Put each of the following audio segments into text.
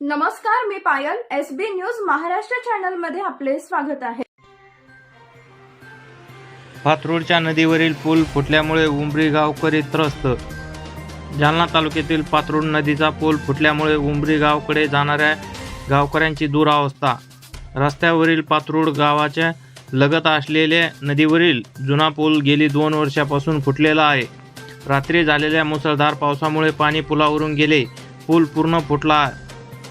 नमस्कार मी Payal. S B news Maharashtra चॅनलमध्ये आपले स्वागत आहे. पाथरूडच्या नदीवरील पूल फुटल्यामुळे उंबरी गावकरी त्रस्त. जालना तालुक्यातील पाथरूड नदीचा पूल फुटल्यामुळे उंबरी गावकडे जाणाऱ्या गावकऱ्यांची दुरावस्था. रस्त्यावरील पाथरूड गावाच्या लगत असलेल्या नदीवरील जुना पूल गेली दोन वर्षापासून फुटलेला आहे. रात्री झालेल्या मुसळधार पावसामुळे पाणी पुलावरून गेले. पूल पूर्ण फुटला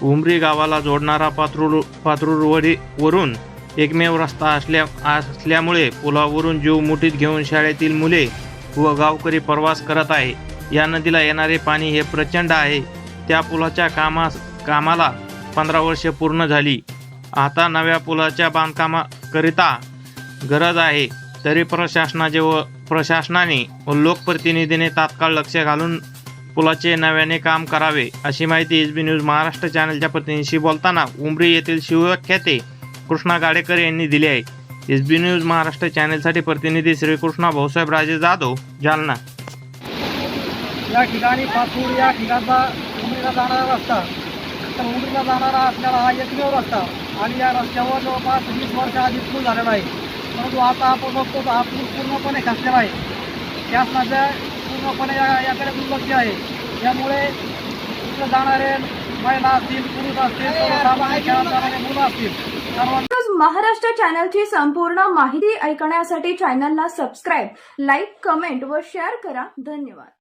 उमरी गावाला जोडणारा पात्रू पाथरूडवडी वरून एकमेव रस्ता असल्या असल्यामुळे पुलावरून जीव मुठीत घेऊन शाळेतील मुले व गावकरी प्रवास करत आहे. या नदीला येणारे पाणी हे प्रचंड आहे. त्या पुलाच्या कामास कामाला पंधरा वर्षे पूर्ण झाली. आता नव्या पुलाच्या बांधकामाकरिता गरज आहे. तरी प्रशासनाचे व प्रशासनाने व लोकप्रतिनिधीने तात्काळ लक्ष घालून पुलाचे नव्याने काम करावे अशी माहिती एस बी न्यूज महाराष्ट्र चॅनलच्या प्रतिनिधीशी बोलताना उमरी येथील शिवख्याते कृष्णा गाडेकर यांनी दिली आहे. एस बी न्यूज महाराष्ट्र चॅनलसाठी प्रतिनिधी श्रीकृष्णा भाऊसाहेब राजे जाधव जालना. या ठिकाणी पाचूर या ठिकाणचा उमरीला जाणारा रस्ता. तर उमरीला जाणारा असलेला हा एकमेव रस्ता. आणि या रस्त्यावर जवळपास वीस वर्ष आधी पूल झालेला आहे. परंतु आता आपण बघतो तर हा पूल पूर्णपणे खचलेला आहे. शासनाच्या पूर्णपणे या याकडे दुर्लक्ष आहे. यामुळे तिथं जाणारे महिला असतील पुरुष असतील सर्वसामान्य खेळात जाणारे मुलं असतील. सर्वांना महाराष्ट्र चॅनलची संपूर्ण माहिती ऐकण्यासाठी चॅनलला सबस्क्राईब लाईक कमेंट व शेअर करा. धन्यवाद.